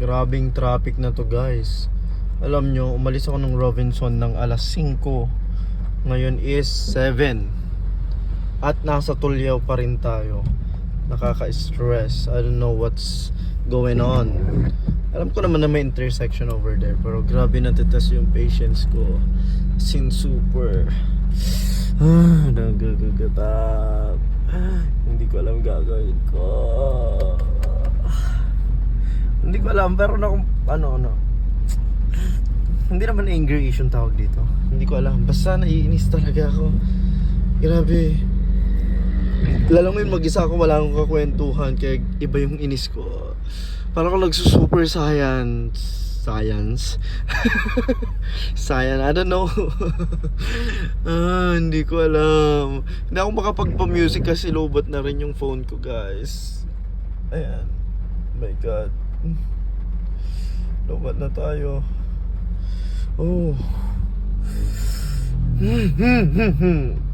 Grabing traffic na to guys. Alam nyo, umalis ako ng Robinson ng alas 5. Ngayon is 7. At nasa Tulyaw pa rin tayo. Nakaka-stress. I don't know what's going on. Alam ko naman na may intersection over there. Pero grabe natitas yung patience ko. Sin super. Ah, nagagagatap. Hindi ko alam gagawin ko. Hindi ko alam, pero na kung ano, ano. Hindi naman anger issue yung tawag dito. Hindi ko alam. Basta naiinis talaga ako. Grabe. Lalo ngayon mag-isa ako, wala akong kakwentuhan. Kaya iba yung inis ko. Parang ako nagsusuper science. Science? Science, I don't know. ah, hindi ko alam. Hindi ako makapagpa-music kasi lobot na rin yung phone ko, guys. Ayan. My God. Lobat na tayo. Oh. Hmm, hmm, hmm, hmm.